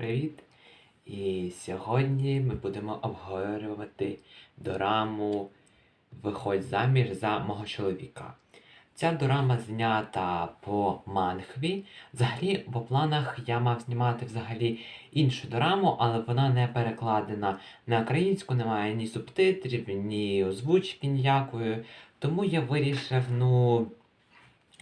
Привіт! І сьогодні ми будемо обговорювати дораму Виходь заміж за мого чоловіка. Ця дорама знята по манхві. Взагалі, по планах я мав знімати взагалі іншу дораму, але вона не перекладена на українську, немає ні субтитрів, ні озвучки ніякої. Тому я вирішив, ну,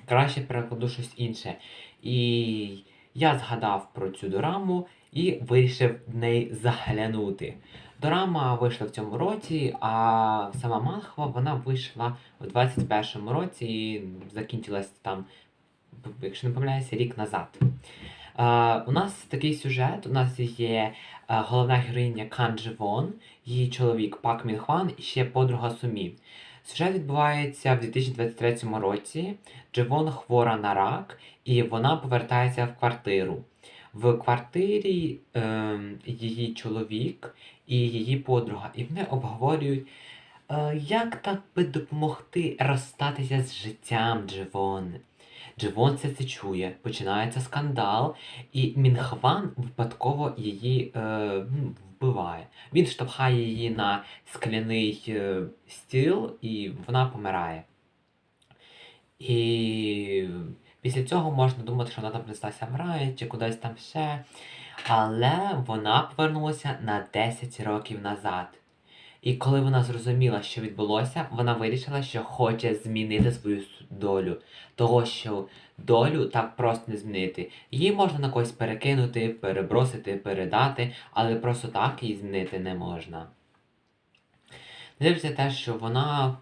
краще перекладу щось інше. І я згадав про цю дораму і вирішив в неї заглянути. Дорама вийшла в цьому році, а сама манхва вона вийшла в 21-му році і закінчилась там, якщо не помиляюся, рік назад. Е, у нас такий сюжет. У нас є головна героїня Кан Джи Вон, її чоловік Пак Мін Хван і ще подруга Сумі. Сюжет відбувається в 2023 році. Дживон хвора на рак, і вона повертається в квартиру. В квартирі е, її чоловік і її подруга, і вони обговорюють, е, як так би допомогти розстатися з життям Дживон. Дживон це це чує, починається скандал, і Мінхван випадково її е, ну, вбиває. Він штовхає її на скляний е, стіл, і вона помирає. І після цього можна думати, що вона там нестася в рай чи кудись там ще. Але вона повернулася на 10 років назад. І коли вона зрозуміла, що відбулося, вона вирішила, що хоче змінити свою долю. Того, що долю так просто не змінити. Її можна на когось перекинути, перебросити, передати, але просто так її змінити не можна. Дивиться те, що вона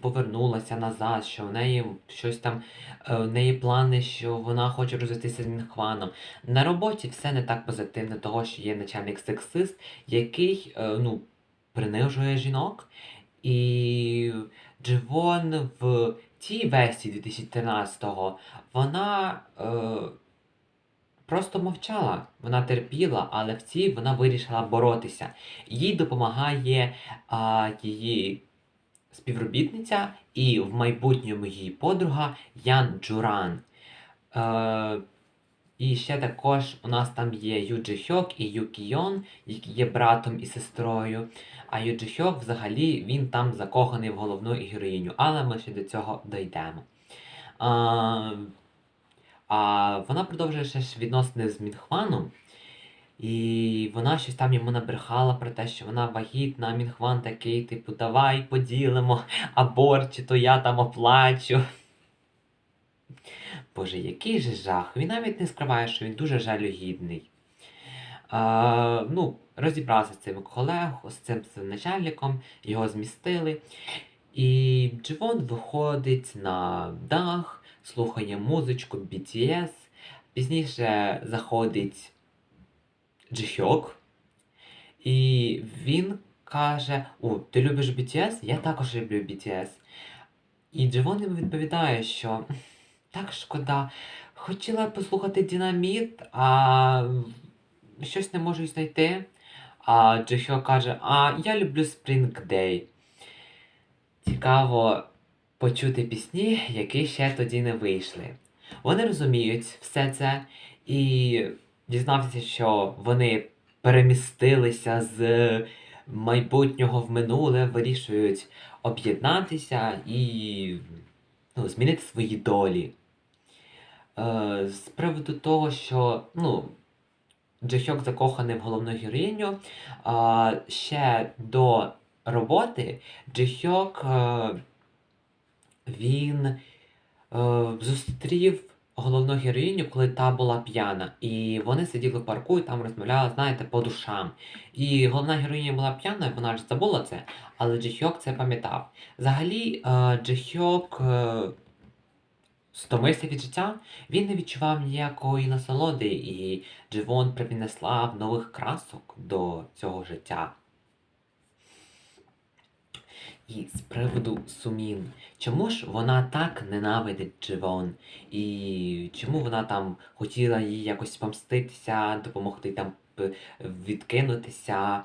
повернулася назад, що в неї щось там, е, в неї плани, що вона хоче розвестися з Мінхваном. На роботі все не так позитивно, того, що є начальник сексист, який е, ну, принижує жінок. І Дживон в тій версії 2013-го вона е, просто мовчала, вона терпіла, але в цій вона вирішила боротися. Їй допомагає а, її співробітниця і в майбутньому її подруга Ян Джуран. Е, і ще також у нас там є Юджи Хьок і Юкі Йон, які є братом і сестрою. А Юджи Хьок взагалі він там закоханий в головну героїню, але ми ще до цього дійдемо. А, а вона продовжує ще ж відносини з Мінхваном. І вона щось там йому набрехала про те, що вона вагітна, а Мінхван такий, типу, давай поділимо аборт, чи то я там оплачу. Боже, який же жах. Він навіть не скриває, що він дуже жалюгідний. А, ну, розібрався з цим колегою, з цим начальником, його змістили. І Дживон виходить на дах, слухає музичку BTS. Пізніше заходить Джихьок. І він каже: О, ти любиш BTS? Я також люблю BTS. І Дживон йому відповідає, що так шкода. Хотіла послухати Динаміт, а щось не можу знайти. А Джихьо каже, а я люблю Spring Day. Цікаво почути пісні, які ще тоді не вийшли. Вони розуміють все це і дізнався, що вони перемістилися з майбутнього в минуле, вирішують об'єднатися і ну, змінити свої долі. Е, з приводу того, що ну, Джихьок закоханий в головну героїню, а, ще до роботи Джихьок е, він е, зустрів головну героїню, коли та була п'яна. І вони сиділи в парку і там розмовляли, знаєте, по душам. І головна героїня була п'яна, вона ж забула це, але Джихьок це пам'ятав. Взагалі, е, Джихьок е, стомився від життя, він не відчував ніякої насолоди, і Дживон принесла нових красок до цього життя. І з приводу Сумін, чому ж вона так ненавидить Дживон? І чому вона там хотіла їй якось помститися, допомогти там відкинутися?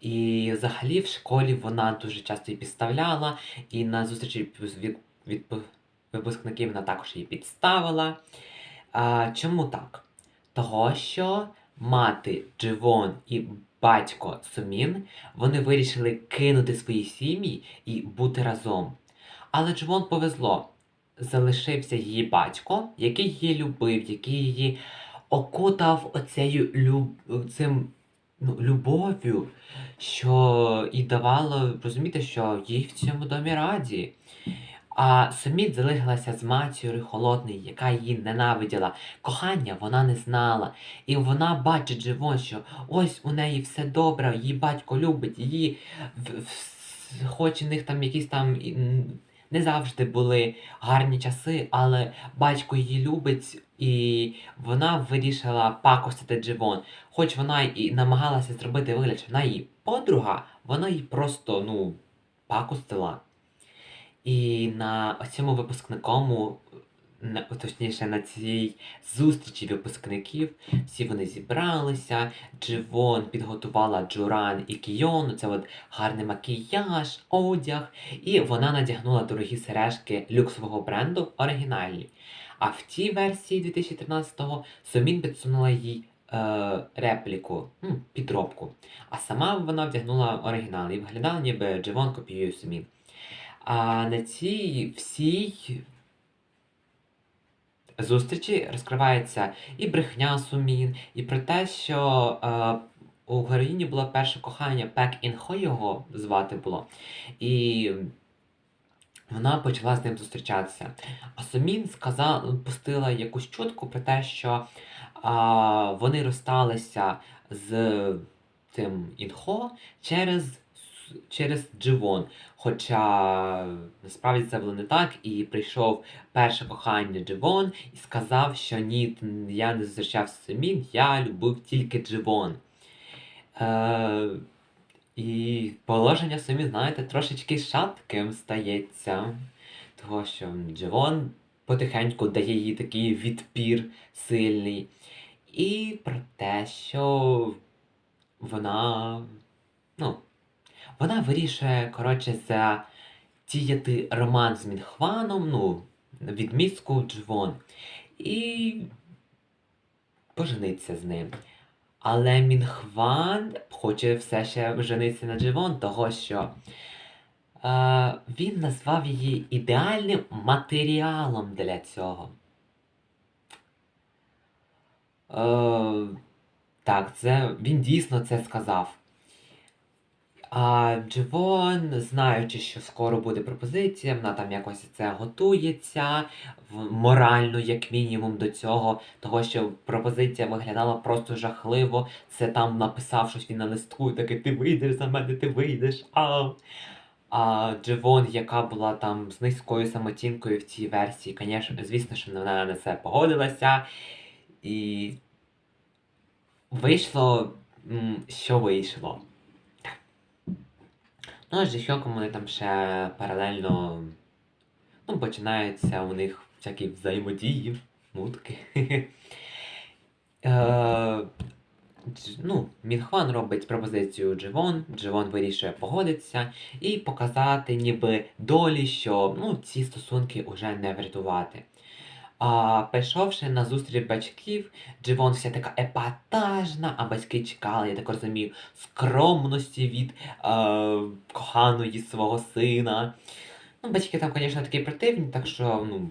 І взагалі в школі вона дуже часто її підставляла, і на зустрічі від, від, випускників вона також її підставила. А, чому так? Того, що мати Дживон і батько Сумін, вони вирішили кинути свої сім'ї і бути разом. Але Дживон повезло. Залишився її батько, який її любив, який її окутав оцею люб... цим, ну, любов'ю, що і давало розуміти, що їй в цьому домі раді. А Суміт залишилася з матір'ю холодною, яка її ненавиділа. Кохання вона не знала. І вона бачить Дживон, що ось у неї все добре, її батько любить, її хоч у них там якісь там не завжди були гарні часи, але батько її любить, і вона вирішила пакостити Дживон. Хоч вона і намагалася зробити вигляд, що вона її подруга, вона її просто, ну, пакостила. І на цьому випускникому, на, точніше, на цій зустрічі випускників, всі вони зібралися. Дживон підготувала Джуран і Кійону, це от гарний макіяж, одяг, і вона надягнула дорогі сережки люксового бренду оригінальні. А в тій версії 2013-го Сомін підсунула їй е, репліку, підробку. А сама вона вдягнула оригінал і виглядала, ніби Дживон копіює Сомін. А на цій всій зустрічі розкривається і брехня Сумін, і про те, що е, у героїні було перше кохання Пек Інхо його звати було. І вона почала з ним зустрічатися. А Сумін сказала, пустила якусь чутку про те, що а, вони розсталися з цим Інхо через, через Дживон. Хоча насправді це було не так, і прийшов перше кохання Дживон і сказав, що ні, я не зустрічався з Сумін, я любив тільки Дживон. Е, і положення Сумін, знаєте, трошечки шатким стається. Того, що Дживон потихеньку дає їй такий відпір сильний. І про те, що вона. Ну, вона вирішує, коротше, затіяти роман з Мінхваном, ну, відмістку Дживон. І пожениться з ним. Але Мінхван хоче все ще женитися на Дживон, того що е, він назвав її ідеальним матеріалом для цього. Е, так, це він дійсно це сказав. А Дживон, знаючи, що скоро буде пропозиція, вона там якось це готується морально, як мінімум, до цього, того що пропозиція виглядала просто жахливо. Це там написав щось він на листку, таке ти вийдеш за мене, ти вийдеш. А, а Дживон, яка була там з низькою самоцінкою в цій версії, звісно, звісно, що вона на це погодилася. І вийшло, що вийшло. Ну, а з Джихьоком вони там ще паралельно. Ну, починаються у них всякі взаємодії, мутки. Е, ну, Мінхван робить пропозицію Дживон, Дживон вирішує погодитися і показати ніби долі, що ну, ці стосунки вже не врятувати. А прийшовши на зустріч батьків, Дживон вся така епатажна, а батьки чекали, я так розумію, скромності від е, коханої свого сина. Ну, батьки там, звісно, такі противні, так що, ну,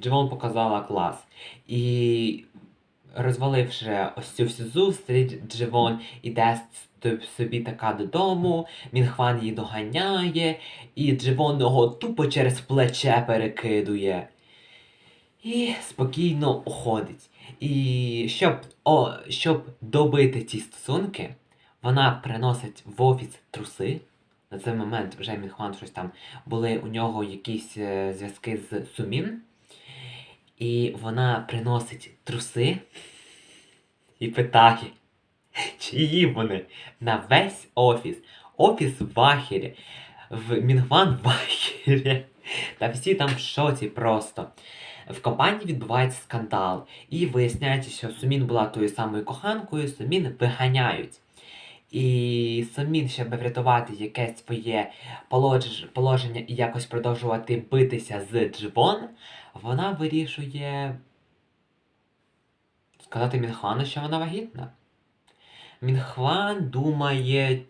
Дживон показала клас. І розваливши ось цю всю зустріч, Дживон іде собі така додому, Мінхван її доганяє, і Дживон його тупо через плече перекидує. І спокійно уходить. І щоб, о, щоб добити ці стосунки, вона приносить в офіс труси. На цей момент вже Мінхван щось там були у нього якісь е, зв'язки з Сумін. І вона приносить труси і питає, чиї вони на весь офіс. Офіс в Ахері, в Мінгван в Ахері. Та всі там в шоці просто. В компанії відбувається скандал, і виясняється, що Сумін була тою самою коханкою, Сумін виганяють. І Сумін, щоб врятувати якесь своє положення і якось продовжувати битися з Дживон, вона вирішує, сказати Мінхвану, що вона вагітна. Мінхван думає,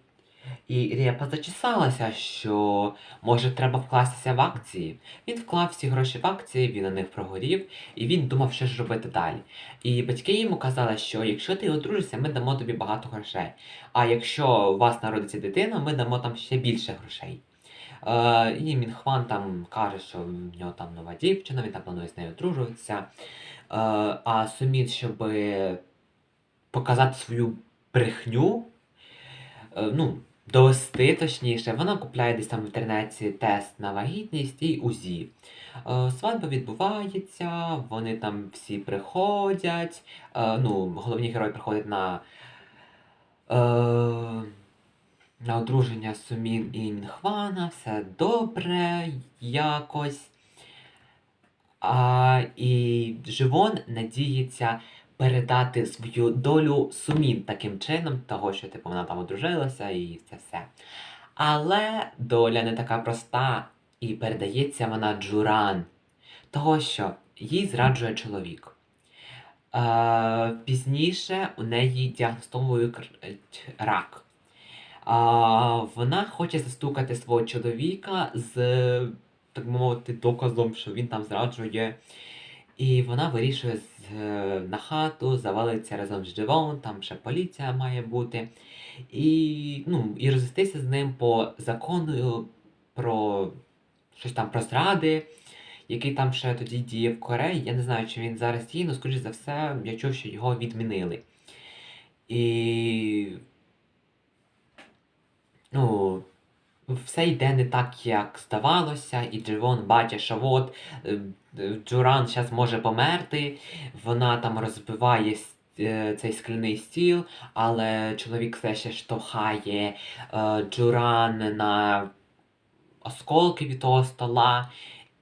і Репа зачесалася, що може треба вкластися в акції. Він вклав всі гроші в акції, він на них прогорів, і він думав, що ж робити далі. І батьки йому казали, що якщо ти одружишся, ми дамо тобі багато грошей. А якщо у вас народиться дитина, ми дамо там ще більше грошей. Е, і Мінхван там каже, що в нього там нова дівчина, він там планує з нею одружуватися. Е, а Сумін, щоб показати свою брехню, е, ну, довести точніше, вона купляє десь там в інтернеті тест на вагітність і УЗІ. Е, Свадьба відбувається, вони там всі приходять. Е, ну, головні герої приходять на, е, на одруження Сумін і Мінхвана, все добре якось. А, і Живон надіється передати свою долю Сумін таким чином, того, що типу, вона там одружилася і це все. Але доля не така проста, і передається вона Джуран, того, що їй зраджує чоловік. Е, пізніше у неї діагностовують рак. А, вона хоче застукати свого чоловіка з, так мовити, доказом, що він там зраджує. І вона вирішує з, е, на хату, завалиться разом з Дживон, там ще поліція має бути. І, ну, і розвестися з ним по закону про щось там про зради, який там ще тоді діє в Кореї. Я не знаю, чи він зараз діє, але, скоріш за все, я чув, що його відмінили. І. Ну, все йде не так, як здавалося, і Дживон бачить, що от е, Джуран зараз може померти, вона там розбиває е, цей скляний стіл, але чоловік все ще штовхає е, Джуран на осколки від того стола.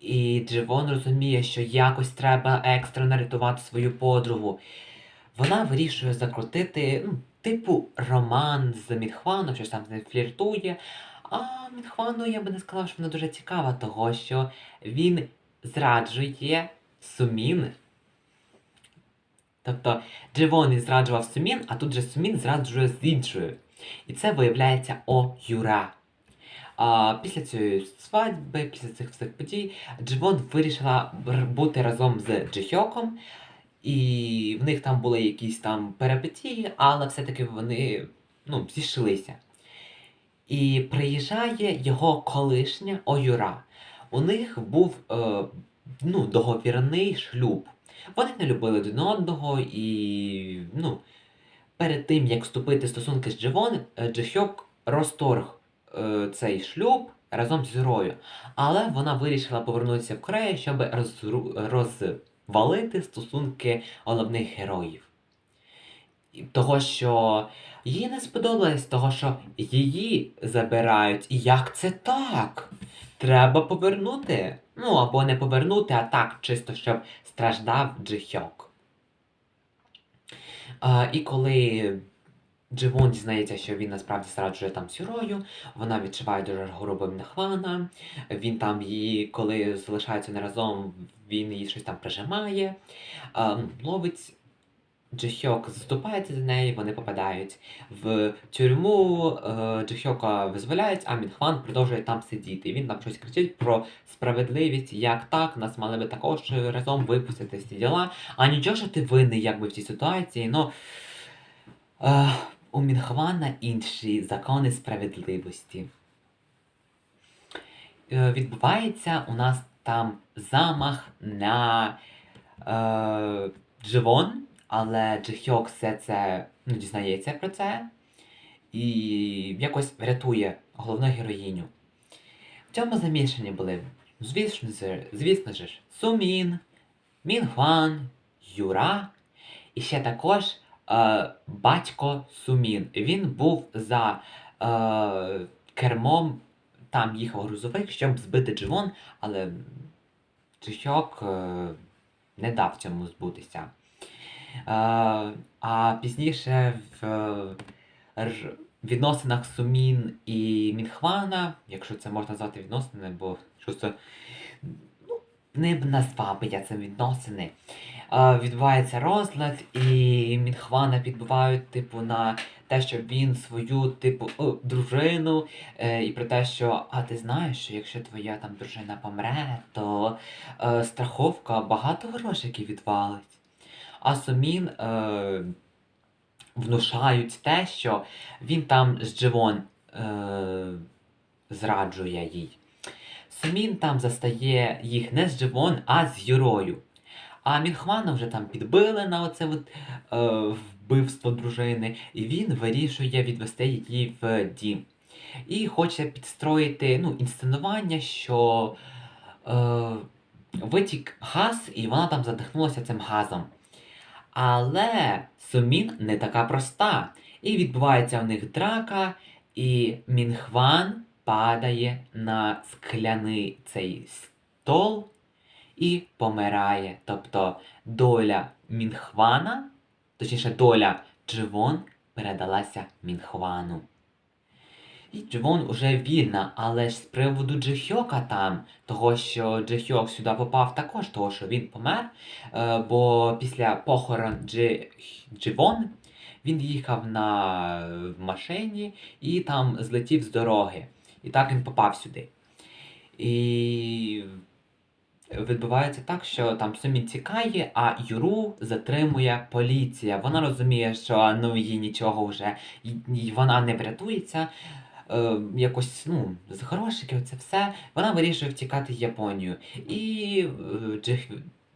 І Дживон розуміє, що якось треба екстрено рятувати свою подругу. Вона вирішує закрутити, ну, типу, роман з Мінхваном, щось там з ним фліртує. А Мінхвану я би не сказала, що вона дуже цікава, того що він зраджує Сумін. Тобто Дживон зраджував Сумін, а тут же Сумін зраджує з іншою. І це виявляється О Юра. А, після цієї свадьби, після цих всіх подій, Дживон вирішила бути разом з Джихьоком, і в них там були якісь там перипетії, але все-таки вони ну, зійшлися. І приїжджає його колишня Оюра. У них був е, ну, договірний шлюб. Вони не любили один одного і ну, перед тим, як вступити в стосунки з Дживон, е, Джихьок розторг е, цей шлюб разом з Юрою. Але вона вирішила повернутися в Корею, щоб розру- розвалити стосунки головних героїв. Того, що їй не сподобалось, того, що її забирають. І як це так? Треба повернути. Ну, або не повернути, а так, чисто щоб страждав Джихьок. А, і коли Дживон дізнається, що він насправді зраджує там з Юрою, вона відчуває дуже грубим нахвана. Він там її, коли залишаються не разом, він її щось там прижимає, а, ловить Джихьок заступається за неї, вони попадають в тюрму, е, Джихьока визволяють, а Мінхван продовжує там сидіти. Він там щось кричить про справедливість, як так, нас мали би також разом випустити всі діла. А нічого, що ти винний якби в цій ситуації. Ну, е, у Мінхвана інші закони справедливості. Е, відбувається у нас там замах на е, Дживон, але Джихьок все це ну, дізнається про це і якось врятує головну героїню. В цьому замішані були, звісно, звісно ж, Сумін, Мінхван, Юра і ще також е, батько Сумін. Він був за е, кермом, там їхав грузовик, щоб збити Дживон, але Джихьок е, не дав цьому збутися. А пізніше в е, відносинах Сумін і Мінхвана, якщо це можна назвати відносини, бо що це ну, не назвав би я це відносини. відбувається розлад, і Мінхвана підбивають, типу, на те, що він свою, типу, дружину, е, і про те, що а ти знаєш, що якщо твоя там дружина помре, то е, страховка багато грошей відвалить. А Сумін е, внушають те, що він там з Дживон е, зраджує їй. Сумін там застає їх не з Дживон, а з Юрою. А Мінхвана вже там підбили на оце от, е, вбивство дружини, і він вирішує відвести її в дім. І хоче підстроїти ну, інсценування, що е, витік газ, і вона там задихнулася цим газом. Але Сумін не така проста. І відбувається в них драка, і Мінхван падає на скляний цей стол і помирає. Тобто доля Мінхвана, точніше, доля Дживон передалася Мінхвану. І Дживон уже вільна, але ж з приводу Джихьока там, того, що Джихьок сюди попав також, того, що він помер, е, бо після похорон Джи... Дживон він їхав на в машині і там злетів з дороги. І так він попав сюди. І відбувається так, що там Сумін тікає, а Юру затримує поліція. Вона розуміє, що ну їй нічого вже й вона не врятується. Е, якось ну, з грошиків це все. Вона вирішує втікати в Японію. І е, Джих...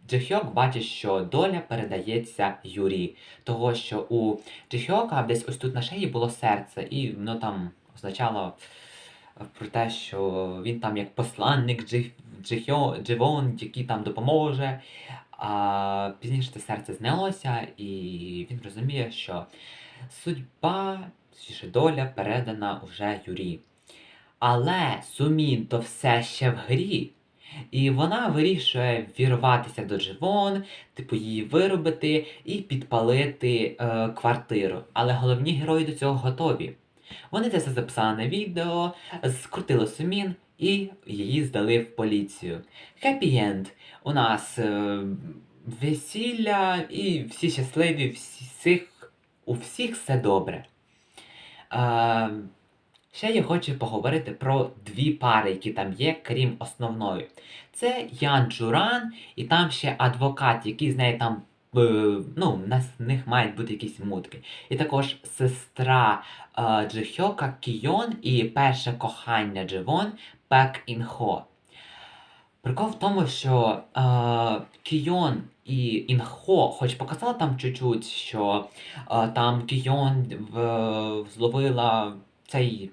Джихьок бачить, що доля передається Юрі. Того, що у Джихьока десь ось тут на шиї було серце, і воно там означало про те, що він там як посланник Джих... Дживон, який там допоможе. А пізніше це серце знялося, і він розуміє, що судьба, точніше доля передана вже Юрі. Але Сумін то все ще в грі. І вона вирішує вірватися до Дживон, типу її виробити і підпалити е, квартиру. Але головні герої до цього готові. Вони це все записали на відео, скрутили Сумін і її здали в поліцію. Хеппі енд. У нас е, весілля і всі щасливі, всіх, у всіх все добре. Е, ще я хочу поговорити про дві пари, які там є, крім основної. Це Ян Джуран і там ще адвокат, який з нею там. е, Ну, в них мають бути якісь мутки. І також сестра е, Джихьока Кійон і перше кохання Дживон Пек Інхо. Прикол в тому, що е, Кійон і Інхо, хоч показала там чуть-чуть, що е, там Кійон зловила цей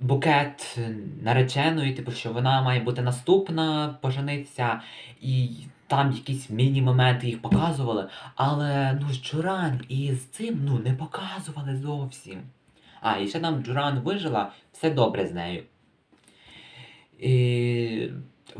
букет нареченої, типу, що вона має бути наступна, поженитися, і там якісь міні-моменти їх показували, але ну Джуран і з цим ну, не показували зовсім. А, і ще там Джуран вижила, все добре з нею. І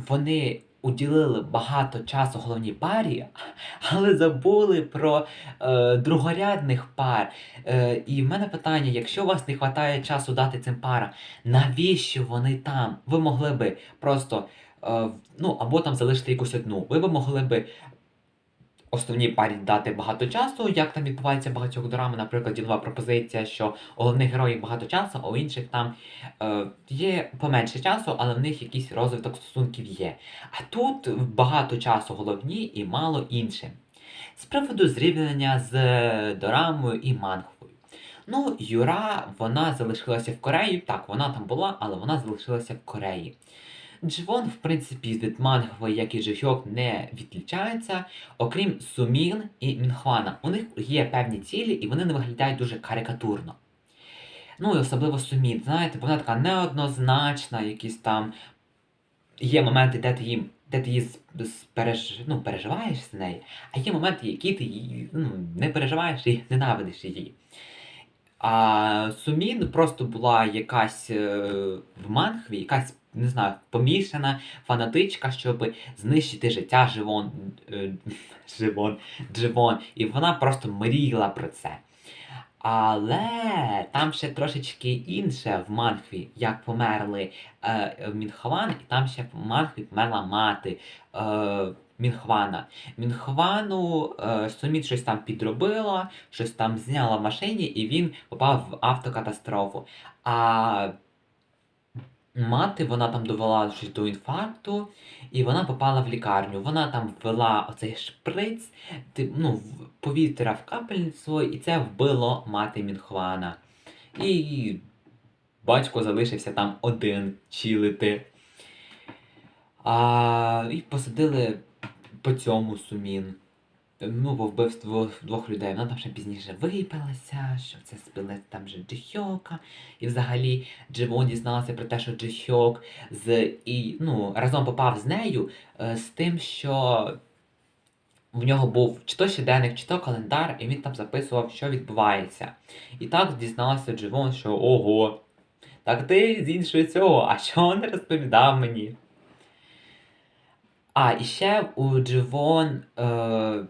вони уділили багато часу головній парі, але забули про е, другорядних пар. Е, і в мене питання: якщо у вас не вистачає часу дати цим парам, навіщо вони там? Ви могли би просто е, ну, або там залишити якусь одну. Ви б могли би основній парі дати багато часу, як там відбувається багатьох дорам, наприклад, ділова пропозиція, що у головних героїв багато часу, а у інших там е, є поменше часу, але в них якийсь розвиток стосунків є. А тут багато часу головні і мало інше. З приводу зрівняння з дорамою і мангою. Ну, Юра, вона залишилася в Кореї. Так, вона там була, але вона залишилася в Кореї. Дживон, в принципі, від манхви, як і Джихьок, не відлічається, окрім Сумін і Мінхвана. У них є певні цілі, і вони не виглядають дуже карикатурно. Ну і особливо Сумін, знаєте, вона така неоднозначна, якісь там. Є моменти, де ти їм. Де ти її переж... ну, переживаєш з нею, а є моменти, які ти її ну, не переживаєш і ненавидиш її. А Сумін просто була якась е, в манхві, якась, не знаю, помішана фанатичка, щоб знищити життя Живон, е, Живон, Дживон. І вона просто мріяла про це. Але там ще трошечки інше в манхві, як померли е, Мінхван, і там ще в манхві померла мати. Е, Мінхвана. Мінхвану е, Сумін щось там підробила, щось там зняла в машині, і він попав в автокатастрофу. А мати вона там довела щось до інфаркту, і вона попала в лікарню. Вона там ввела оцей шприц, ну, в- повітря в капельницю, і це вбило мати Мінхвана. І батько залишився там один чилити. А, і посадили по цьому сумін. Ну, бо вбивство двох людей. Вона там ще пізніше випилася, що це спили там же Джихьока. І взагалі Дживон дізналася про те, що Джихьок з і, ну, разом попав з нею е, з тим, що в нього був чи то щоденник, чи то календар, і він там записував, що відбувається. І так дізналася Дживон, що ого, так ти з іншого цього, а що не розповідав мені? А, і ще у Дживон е,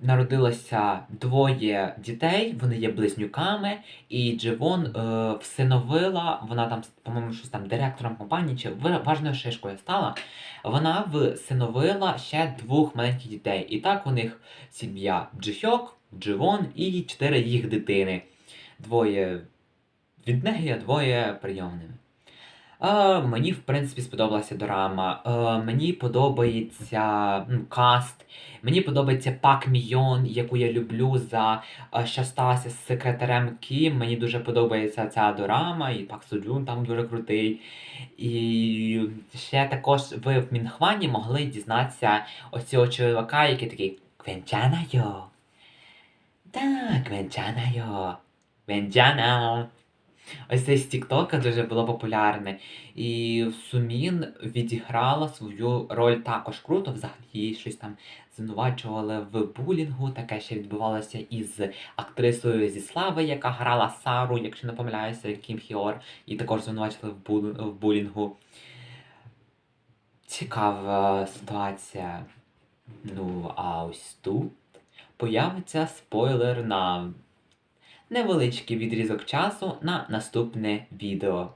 народилося двоє дітей, вони є близнюками, і Дживон е, всиновила, вона там, по-моєму, щось там директором компанії чи важною шишкою стала. Вона всиновила ще двох маленьких дітей. І так у них сім'я Джихьок, Дживон і чотири їх дитини. Двоє від неї, а двоє прийомними. Мені, в принципі, сподобалася дорама. Е, мені подобається ну, каст. Мені подобається Пак Мійон, яку я люблю за е, що сталося з секретарем Кім. Мені дуже подобається ця дорама, і Пак Суджун там дуже крутий. І ще також ви в Мінхвані могли дізнатися ось цього чоловіка, який такий Квенчанайо. Так, Квенчанайо. Квенчана. Ось це з Тіктока дуже було популярне. І Сумін відіграла свою роль також круто. Взагалі її щось там звинувачували в булінгу. Таке ще відбувалося із актрисою зі слави, яка грала Сару, якщо не помиляюся, Кім Хіор, і також звинувачили в, булінгу. Цікава ситуація. Ну, а ось тут появиться спойлер на невеличкий відрізок часу на наступне відео.